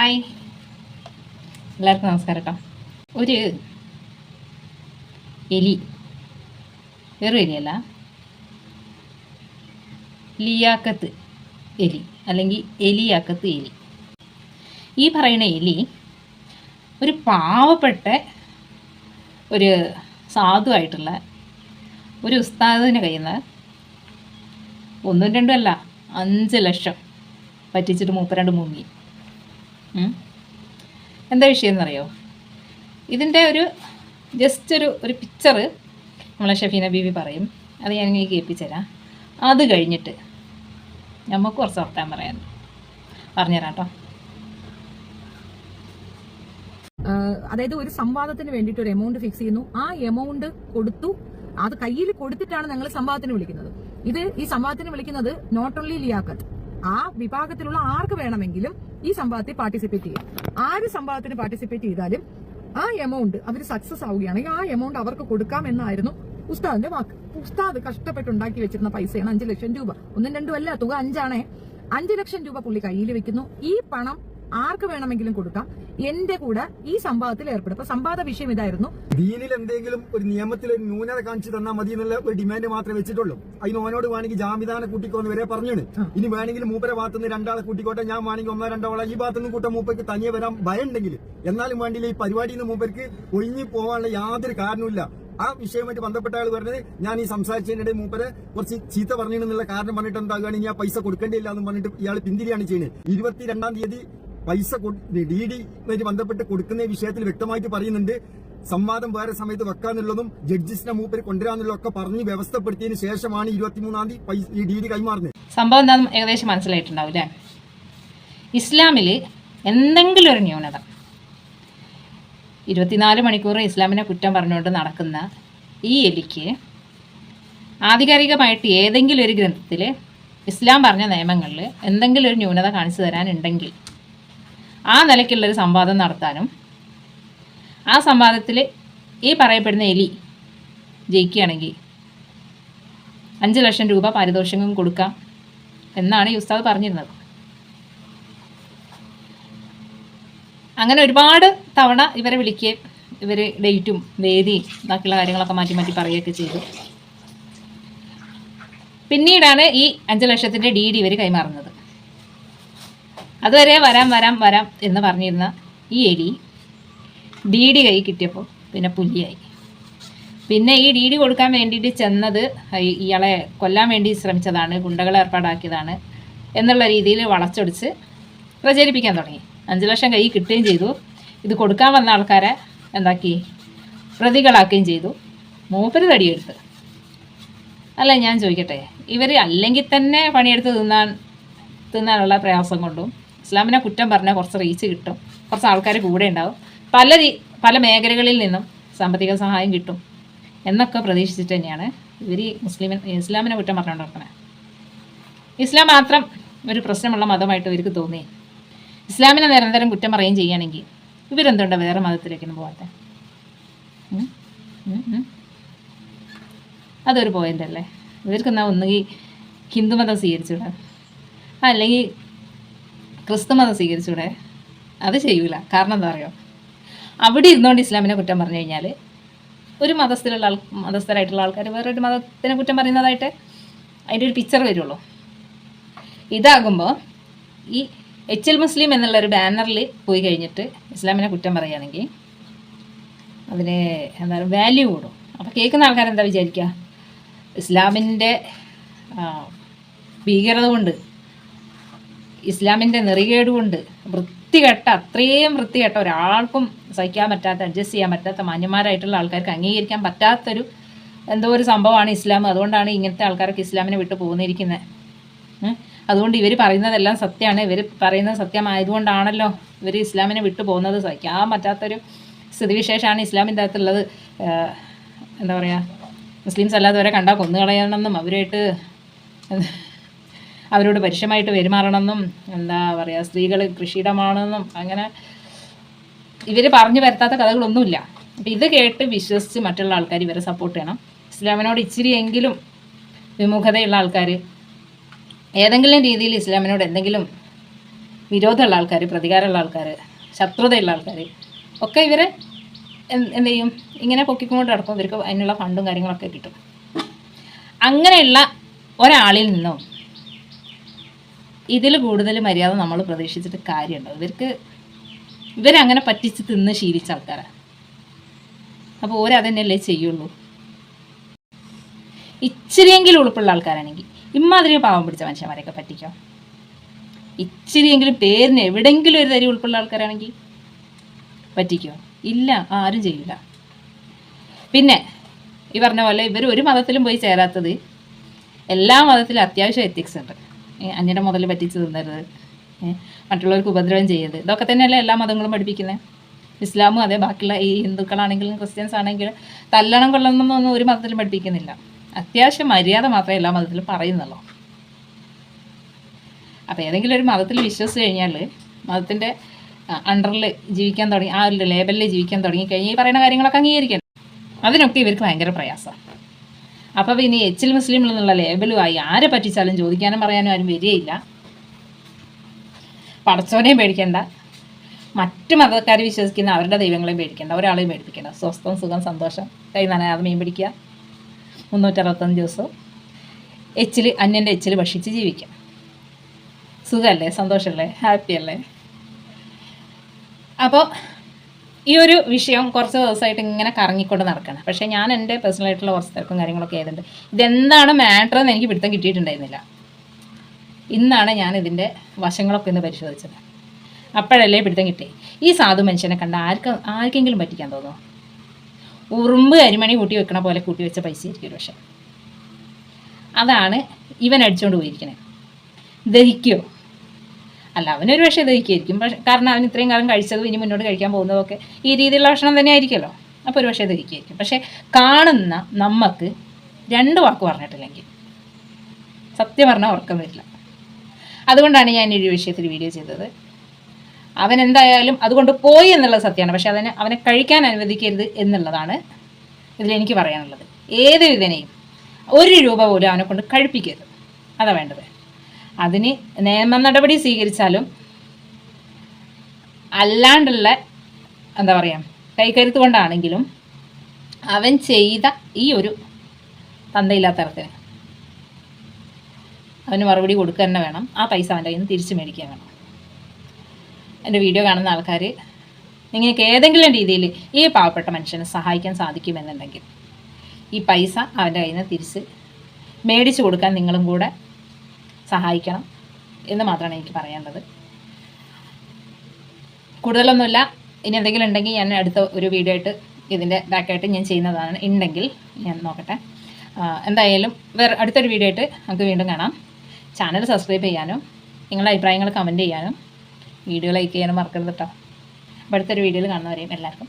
Hi. എല്ലാവർക്കും നമസ്കാരം കേട്ടോ ഒരു എലി. വെറും എലിയല്ല. ലിയാക്കത്ത് എലി അല്ലെങ്കിൽ എലിയാക്കത്ത് എലി. ഈ പറയുന്ന എലി ഒരു പാവപ്പെട്ട ഒരു സാധുവായിട്ടുള്ള ഒരു ഉസ്താദിന് കയ്യിൽ നിന്ന് ഒന്നും രണ്ടും അല്ല അഞ്ച് ലക്ഷം പറ്റിച്ചിട്ട് മൂപ്പരാണ്ട് മുങ്ങി. ഉം. എന്താ വിഷയം എന്നറിയോ ഇതിന്റെ ഒരു ജസ്റ്റ് ഒരു ഒരു പിക്ചർ നമ്മളെ ഷഫീന ബീവി പറയും. അത് ഞാൻ ഇങ്ങനെ കേൾപ്പിച്ചുതരാം അത് കഴിഞ്ഞിട്ട് നമുക്ക് കുറച്ച് വർത്താൻ പറയാൻ പറഞ്ഞുതരാം കേട്ടോ അതായത് ഒരു സംവാദത്തിന് വേണ്ടിയിട്ട് ഒരു എമൗണ്ട് ഫിക്സ് ചെയ്യുന്നു. ആ എമൗണ്ട് കൊടുത്തു. അത് കയ്യിൽ കൊടുത്തിട്ടാണ് ഞങ്ങൾ സംവാദത്തിന് വിളിക്കുന്നത്. ഇത് ഈ സംവാദത്തിന് വിളിക്കുന്നത് നോട്ട് ഓൺലി ലിയാക്കത്ത് ആ വിഭാഗത്തിലുള്ള ആർക്ക് വേണമെങ്കിലും ഈ സംഭവത്തിൽ പാർട്ടിസിപ്പേറ്റ് ചെയ്യും. ആര് സംഭവത്തിന് പാർട്ടിസിപ്പേറ്റ് ചെയ്താലും ആ എമൗണ്ട് അവർ സക്സസ് ആവുകയാണെങ്കിൽ ആ എമൗണ്ട് അവർക്ക് കൊടുക്കാം എന്നായിരുന്നു ഉസ്താദിന്റെ വാക്ക്. ഉസ്താദ് കഷ്ടപ്പെട്ടുണ്ടാക്കി വെച്ചിരുന്ന പൈസയാണ് അഞ്ചു ലക്ഷം രൂപ. ഒന്നും രണ്ടും അല്ല തുക അഞ്ചാണേ. അഞ്ചു ലക്ഷം രൂപ പുള്ളി കയ്യിൽ വെക്കുന്നു. ഈ പണം ആർക്ക് വേണമെങ്കിലും കൊടുക്കാം. എന്റെ കൂടെ ഈ സംവാദത്തിൽ ഏർപ്പെടും. അപ്പൊ സംവാദ വിഷയം ഇതായിരുന്നു. ദീനിൽ എന്തെങ്കിലും ഒരു നിയമത്തിൽ ഒരു ന്യൂനത കാണിച്ചു തന്നാൽ മതി എന്നുള്ള ഒരു ഡിമാൻഡ് മാത്രമേ വെച്ചിട്ടുള്ളൂ. അതിന് ഓനോട് വേണമെങ്കിൽ ജാമിദാനെ കൂട്ടിക്കോന്ന് വരെ പറഞ്ഞു ഇനി വേണമെങ്കിൽ മൂപ്പരെ ഭാഗത്തുനിന്ന് രണ്ടാളെ കൂട്ടിക്കോട്ടെ ഞാൻ വേണമെങ്കിൽ ഒന്നോ രണ്ടോ ആളെ ഈ ഭാഗത്തുനിന്ന് കൂട്ടം മൂപ്പർക്ക് തനിയെ വരാൻ ഭയം ഉണ്ടെങ്കിൽ എന്നാലും വേണ്ടിയില്ല ഈ പരിപാടിയിൽ നിന്ന് മൂപ്പർക്ക് ഒഴിഞ്ഞു പോകാനുള്ള യാതൊരു കാരണവുമില്ല. ആ വിഷയവുമായിട്ട് ബന്ധപ്പെട്ട ആൾ പറഞ്ഞത് ഞാൻ ഈ സംസാരിച്ചതിനിടെ മൂപ്പരെ കുറച്ച് ചീത്ത പറഞ്ഞിട്ടുള്ള കാരണം പറഞ്ഞിട്ട് എന്താകുകയാണ് ഞാൻ പൈസ കൊടുക്കേണ്ടിയില്ല എന്ന് പറഞ്ഞിട്ട് ഇയാൾ പിന്തിരിയാണ് ചെയ്യുന്നത്. ഇരുപത്തിരണ്ടാം തീയതി പൈസ ഡി ഡിയുമായിട്ട് ബന്ധപ്പെട്ട് കൊടുക്കുന്ന വിഷയത്തിൽ വ്യക്തമായിട്ട് പറയുന്നുണ്ട്. സംവാദം വേറെ സമയത്ത് വെക്കാന്നുള്ളതും ജഡ്ജസിനെ മൂപ്പര് കൊണ്ടുവരാന്നുള്ള ഒക്കെ പറഞ്ഞ് വ്യവസ്ഥപ്പെടുത്തിയതിനു ശേഷമാണ് ഇരുപത്തിമൂന്നാം തീയതി ഈ ഡി ഡി കൈമാറുന്നത്. സംഭവം എന്താണെന്ന് ഏകദേശം മനസ്സിലായിട്ടുണ്ടാവും അല്ലേ ഇസ്ലാമിൽ എന്തെങ്കിലും ഒരു ന്യൂനത. ഇരുപത്തിനാല് മണിക്കൂർ ഇസ്ലാമിനെ കുറ്റം പറഞ്ഞുകൊണ്ട് നടക്കുന്ന ഈ എലിക്ക് ആധികാരികമായിട്ട് ഏതെങ്കിലും ഒരു ഗ്രന്ഥത്തിൽ ഇസ്ലാം പറഞ്ഞ നിയമങ്ങളിൽ എന്തെങ്കിലും ഒരു ന്യൂനത കാണിച്ചു തരാനുണ്ടെങ്കിൽ ആ നിലയ്ക്കുള്ളൊരു സംവാദം നടത്താനും ആ സംവാദത്തിൽ ഈ പറയപ്പെടുന്ന എലി ജയിക്കുകയാണെങ്കിൽ അഞ്ച് ലക്ഷം രൂപ പാരിതോഷികം കൊടുക്കാം എന്നാണ് ഈ ഉസ്താദ് പറഞ്ഞിരുന്നത്. അങ്ങനെ ഒരുപാട് തവണ ഇവരെ വിളിക്കുകയും ഇവർ ഡേറ്റും വേദിയും ബാക്കിയുള്ള കാര്യങ്ങളൊക്കെ മാറ്റി മാറ്റി പറയുകയൊക്കെ ചെയ്തു. പിന്നീടാണ് ഈ അഞ്ച് ലക്ഷത്തിന്റെ ഡി ഡി ഇവർ കൈമാറുന്നത്. അതുവരെ വരാം വരാം വരാം എന്ന് പറഞ്ഞിരുന്ന ഈ എലി ഡി ഡി കൈ കിട്ടിയപ്പോൾ പിന്നെ പുല്ലിയായി പിന്നെ ഈ ഡി ഡി കൊടുക്കാൻ വേണ്ടിയിട്ട് ചെന്നത് ഇയാളെ കൊല്ലാൻ വേണ്ടി ശ്രമിച്ചതാണ് ഗുണ്ടകളെ ഏർപ്പാടാക്കിയതാണ് എന്നുള്ള രീതിയിൽ വളച്ചൊടിച്ച് പ്രചരിപ്പിക്കാൻ തുടങ്ങി. അഞ്ച് ലക്ഷം കൈ കിട്ടുകയും ചെയ്തു. ഇത് കൊടുക്കാൻ വന്ന ആൾക്കാരെ എന്താക്കി? പ്രതികളാക്കുകയും ചെയ്തു. മൂപ്പര് തടിയെടുത്ത്. അല്ല ഞാൻ ചോദിക്കട്ടെ ഇവർ അല്ലെങ്കിൽ തന്നെ പണിയെടുത്ത് തിന്നാൻ തിന്നാനുള്ള പ്രയാസം കൊണ്ടും ഇസ്ലാമിനെ കുറ്റം പറഞ്ഞാൽ കുറച്ച് റീച്ച് കിട്ടും. കുറച്ച് ആൾക്കാർ കൂടെ ഉണ്ടാവും. പല പല മേഖലകളിൽ നിന്നും സാമ്പത്തിക സഹായം കിട്ടും. എന്നൊക്കെ പ്രതീക്ഷിച്ചിട്ട് തന്നെയാണ് ഇവർ മുസ്ലിം ഇസ്ലാമിനെ കുറ്റം പറഞ്ഞുകൊണ്ട് നടക്കുന്നത് ഇസ്ലാം മാത്രം ഒരു പ്രശ്നമുള്ള മതമായിട്ട് ഇവർക്ക് തോന്നി. ഇസ്ലാമിനെ നിരന്തരം കുറ്റം പറയുകയും ചെയ്യുകയാണെങ്കിൽ ഇവരെന്തുകൊണ്ട് വേറെ മതത്തിലേക്കൊന്നും പോകാത്ത. അതൊരു പോയിന്റ് അല്ലേ? ഇവർക്ക് എന്നാൽ ഒന്നുകിൽ ഹിന്ദുമതം സ്വീകരിച്ചു വിടാം അല്ലെങ്കിൽ ക്രിസ്തു മതം സ്വീകരിച്ചൂടെ? അത് ചെയ്യൂല. കാരണം എന്താ പറയുക അവിടെ ഇരുന്നുകൊണ്ട് ഇസ്ലാമിനെ കുറ്റം പറഞ്ഞു കഴിഞ്ഞാൽ ഒരു മതസ്ഥിലുള്ള ആൾ മതസ്ഥരായിട്ടുള്ള ആൾക്കാർ വേറൊരു മതത്തിനെ കുറ്റം പറയുന്നതായിട്ട് അതിന്റെ ഒരു പിക്ചർ വരുള്ളൂ. ഇതാകുമ്പോൾ ഈ എച്ച് എൽ മുസ്ലിം എന്നുള്ള ഒരു ബാനറിൽ പോയി കഴിഞ്ഞിട്ട് ഇസ്ലാമിനെ കുറ്റം പറയുകയാണെങ്കിൽ അതിന് എന്താ പറയുക വാല്യൂ കൂടും. അപ്പോൾ കേൾക്കുന്ന ആൾക്കാരെന്താ വിചാരിക്കുക? ഇസ്ലാമിന്റെ ഭീകരത കൊണ്ട് ഇസ്ലാമിന്റെ നെറികേട് കൊണ്ട് വൃത്തികെട്ട അത്രയും വൃത്തികെട്ട ഒരാൾക്കും സഹിക്കാൻ പറ്റാത്ത അഡ്ജസ്റ്റ് ചെയ്യാൻ പറ്റാത്ത മാന്യന്മാരായിട്ടുള്ള ആൾക്കാർക്ക് അംഗീകരിക്കാൻ പറ്റാത്തൊരു എന്തോ ഒരു സംഭവമാണ് ഇസ്ലാം. അതുകൊണ്ടാണ് ഇങ്ങനത്തെ ആൾക്കാർക്ക് ഇസ്ലാമിനെ വിട്ടു പോകുന്നിരിക്കുന്നത്. അതുകൊണ്ട് ഇവർ പറയുന്നതെല്ലാം സത്യമാണ്. ഇവർ പറയുന്നത് സത്യമായതുകൊണ്ടാണല്ലോ ഇവർ ഇസ്ലാമിനെ വിട്ടു പോകുന്നത്. സഹിക്കാൻ പറ്റാത്തൊരു സ്ഥിതിവിശേഷമാണ് ഇസ്ലാമിന്റെ അകത്തുള്ളത്. എന്താ പറയുക മുസ്ലിംസ് അല്ലാത്തവരെ കണ്ടാൽ കൊന്നുകളയണമെന്നും അവരുമായിട്ട് അവരോട് പരുഷമായിട്ട് പെരുമാറണമെന്നും എന്താ പറയുക സ്ത്രീകൾ കൃഷിയിടമാണെന്നും അങ്ങനെ ഇവർ പറഞ്ഞു വരുത്താത്ത കഥകളൊന്നുമില്ല. അപ്പം ഇത് കേട്ട് വിശ്വസിച്ച് മറ്റുള്ള ആൾക്കാർ ഇവരെ സപ്പോർട്ട് ചെയ്യണം. ഇസ്ലാമിനോട് ഇച്ചിരിയെങ്കിലും വിമുഖതയുള്ള ആൾക്കാർ ഏതെങ്കിലും രീതിയിൽ ഇസ്ലാമിനോട് എന്തെങ്കിലും വിരോധമുള്ള ആൾക്കാർ പ്രതികാരമുള്ള ആൾക്കാർ ശത്രുതയുള്ള ആൾക്കാർ ഒക്കെ ഇവരെ എന്ത് ചെയ്യും? ഇങ്ങനെ പൊക്കിക്കൊണ്ട് നടക്കും. ഇവർക്ക് അതിനുള്ള ഫണ്ടും കാര്യങ്ങളൊക്കെ കിട്ടും. അങ്ങനെയുള്ള ഒരാളിൽ നിന്നും ഇതിൽ കൂടുതൽ മര്യാദ നമ്മൾ പ്രതീക്ഷിച്ചിട്ട് കാര്യമുണ്ടോ. ഇവർക്ക് ഇവരങ്ങനെ പറ്റിച്ച് തിന്ന് ശീലിച്ച ആൾക്കാരാണ് അപ്പോൾ ഓരതന്നെയല്ലേ ചെയ്യുള്ളൂ. ഇച്ചിരിയെങ്കിലും ഉളുപ്പുള്ള ആൾക്കാരാണെങ്കിൽ ഇമ്മാതിരി പാവം പിടിച്ച മനുഷ്യന്മാരെയൊക്കെ പറ്റിക്കാം? ഇച്ചിരിയെങ്കിലും പേരിന് എവിടെയെങ്കിലും ഒരു തരി ഉൾപ്പുള്ള ആൾക്കാരാണെങ്കിൽ പറ്റിക്കോ? ഇല്ല ആരും ചെയ്യില്ല പിന്നെ ഈ പറഞ്ഞ പോലെ ഇവർ ഒരു മതത്തിലും പോയി ചേരാത്തത് എല്ലാ മതത്തിലും അത്യാവശ്യം എത്തിക്സ് ഉണ്ട്. ഏ, അന്യന്റെ മുതൽ പറ്റിച്ച് തിന്നരുത്. മറ്റുള്ളവർക്ക് ഉപദ്രവം ചെയ്യരുത്. ഇതൊക്കെ തന്നെയല്ലേ എല്ലാ മതങ്ങളും പഠിപ്പിക്കുന്നത് ഇസ്ലാമും അതെ ബാക്കിയുള്ള ഈ ഹിന്ദുക്കളാണെങ്കിലും ക്രിസ്ത്യൻസ് ആണെങ്കിലും തല്ലണം കൊല്ലണമെന്നൊന്നും ഒരു മതത്തിലും പഠിപ്പിക്കുന്നില്ല. അത്യാവശ്യം മര്യാദ മാത്രമേ എല്ലാ മതത്തിലും പറയുന്നുള്ളൂ. അപ്പോൾ ഏതെങ്കിലും ഒരു മതത്തിൽ വിശ്വസിച്ച് കഴിഞ്ഞാൽ മതത്തിന്റെ അണ്ടറിൽ ജീവിക്കാൻ തുടങ്ങി ആ ഒരു ലേബലിൽ ജീവിക്കാൻ തുടങ്ങി കഴിഞ്ഞാൽ ഈ പറയുന്ന കാര്യങ്ങളൊക്കെ അംഗീകരിക്കണം അതിനൊക്കെ ഇവർക്ക് ഭയങ്കര പ്രയാസം. അപ്പോൾ പിന്നെ എച്ചിൽ മുസ്ലിം എന്നുള്ള ലേബലുമായി ആരെ പറ്റിച്ചാലും ചോദിക്കാനും പറയാനും ആരും വരികയില്ല. പടച്ചോനെയും പേടിക്കേണ്ട. മറ്റു മതക്കാർ വിശ്വസിക്കുന്ന അവരുടെ ദൈവങ്ങളെയും പേടിക്കേണ്ട. ഒരാളെയും പേടിപ്പിക്കേണ്ട. സ്വസ്ഥം സുഖം സന്തോഷം. കൈ നനയാതെ മീൻ പിടിക്കുക. മുന്നൂറ്ററുപത്തഞ്ച് ദിവസവും എച്ചിൽ അന്യന്റെ എച്ചിൽ ഭക്ഷിച്ച് ജീവിക്കാം. സുഖമല്ലേ സന്തോഷമല്ലേ ഹാപ്പിയല്ലേ? അപ്പോൾ ഈ ഒരു വിഷയം കുറച്ച് ദിവസമായിട്ട് ഇങ്ങനെ കറങ്ങിക്കൊണ്ട് നടക്കണം. പക്ഷേ ഞാൻ എന്റെ പേഴ്സണലായിട്ടുള്ള കുറച്ച് തിരക്കും കാര്യങ്ങളൊക്കെ ആയതുണ്ട് ഇതെന്താണ് മാറ്റർ എന്ന് എനിക്ക് പിടുത്തം കിട്ടിയിട്ടുണ്ടായിരുന്നില്ല. ഇന്നാണ് ഞാൻ ഇതിന്റെ വശങ്ങളൊക്കെ ഒന്ന് പരിശോധിച്ചത്. അപ്പോഴല്ലേ പിടുത്തം കിട്ടി. ഈ സാധു മനുഷ്യനെ കണ്ട ആർക്ക് ആർക്കെങ്കിലും പറ്റിക്കാൻ തോന്നുമോ ഉറുമ്പ് അരിമണി കൂട്ടി വെക്കണ പോലെ കൂട്ടി വെച്ച പൈസ ഒരു പക്ഷേ അതാണ് ഇവൻ അടിച്ചുകൊണ്ട് പോയിരിക്കണേ. ദഹിക്കുമോ അല്ല അവനൊരു പക്ഷേ ദഹിക്കായിരിക്കും പക്ഷേ കാരണം അവൻ ഇത്രയും കാലം കഴിച്ചതും ഇനി മുന്നോട്ട് കഴിക്കാൻ പോകുന്നതൊക്കെ ഈ രീതിയിലുള്ള ഭക്ഷണം തന്നെ ആയിരിക്കുമല്ലോ. അപ്പോൾ ഒരു പക്ഷേ ദഹിക്കായിരിക്കും പക്ഷേ കാണുന്ന നമുക്ക് രണ്ട് വാക്ക് പറഞ്ഞിട്ടില്ലെങ്കിൽ സത്യം പറഞ്ഞാൽ ഉറക്കം വരില്ല. അതുകൊണ്ടാണ് ഞാൻ ഈ വിഷയത്തിൽ വീഡിയോ ചെയ്തത്. അവൻ എന്തായാലും അതുകൊണ്ട് പോയി എന്നുള്ളത് സത്യമാണ്. പക്ഷെ അതിനെ അവനെ കഴിക്കാൻ അനുവദിക്കരുത് എന്നുള്ളതാണ് ഇതിലെനിക്ക് പറയാനുള്ളത്. ഏത് വിധനെയും ഒരു രൂപ പോലും അവനെ കൊണ്ട് കഴിപ്പിക്കരുത്. അതാ വേണ്ടത്. അതിന് നിയമ നടപടി സ്വീകരിച്ചാലും അല്ലാണ്ടുള്ള എന്താ പറയുക കൈക്കരുത്ത് കൊണ്ടാണെങ്കിലും അവൻ ചെയ്ത ഈ ഒരു തന്തയില്ലാത്തരത്തിന് അവന് മറുപടി കൊടുക്കുക തന്നെ വേണം. ആ പൈസ അവന്റെ കയ്യിൽ നിന്ന് തിരിച്ചു മേടിക്കാൻ വേണം. എന്റെ വീഡിയോ കാണുന്ന ആൾക്കാർ നിങ്ങൾക്ക് ഏതെങ്കിലും രീതിയിൽ ഈ പാവപ്പെട്ട മനുഷ്യനെ സഹായിക്കാൻ സാധിക്കുമെന്നുണ്ടെങ്കിൽ ഈ പൈസ അവന്റെ കയ്യിൽ നിന്ന് തിരിച്ച് മേടിച്ചു കൊടുക്കാൻ നിങ്ങളും കൂടെ സഹായിക്കണം എന്ന് മാത്രമാണ് എനിക്ക് പറയാനുള്ളത് കൂടുതലൊന്നുമില്ല. ഇനി എന്തെങ്കിലും ഉണ്ടെങ്കിൽ ഞാൻ അടുത്ത ഒരു വീഡിയോ ആയിട്ട് ഇതിന്റെ ബാക്കായിട്ട് ഞാൻ ചെയ്യുന്നതാണ്. ഉണ്ടെങ്കിൽ ഞാൻ നോക്കട്ടെ. എന്തായാലും വേറെ അടുത്തൊരു വീഡിയോ ആയിട്ട് നമുക്ക് വീണ്ടും കാണാം. ചാനൽ സബ്സ്ക്രൈബ് ചെയ്യാനും നിങ്ങളുടെ അഭിപ്രായങ്ങൾ കമന്റ് ചെയ്യാനും വീഡിയോ ലൈക്ക് ചെയ്യാനും മറക്കരുത് കേട്ടോ അടുത്തൊരു വീഡിയോയിൽ കാണുന്നവരെയും എല്ലാവർക്കും